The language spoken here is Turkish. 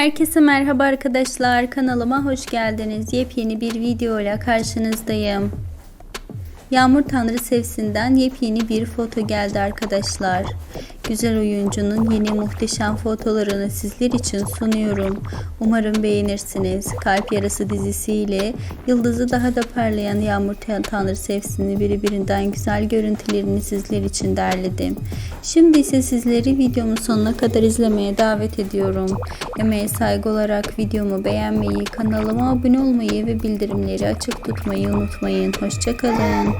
Herkese merhaba arkadaşlar. Kanalıma hoş geldiniz. Yepyeni bir video ile karşınızdayım. Yağmur Tanrı Sevsin'den yepyeni bir foto geldi arkadaşlar. Güzel oyuncunun yeni muhteşem fotolarını sizler için sunuyorum. Umarım beğenirsiniz. Kalp Yarası dizisiyle yıldızı daha da parlayan Yağmur Tanrı Sevsin'i birbirinden güzel görüntülerini sizler için derledim. Şimdi ise sizleri videomun sonuna kadar izlemeye davet ediyorum. Emeğe saygı olarak videomu beğenmeyi, kanalıma abone olmayı ve bildirimleri açık tutmayı unutmayın. Hoşçakalın.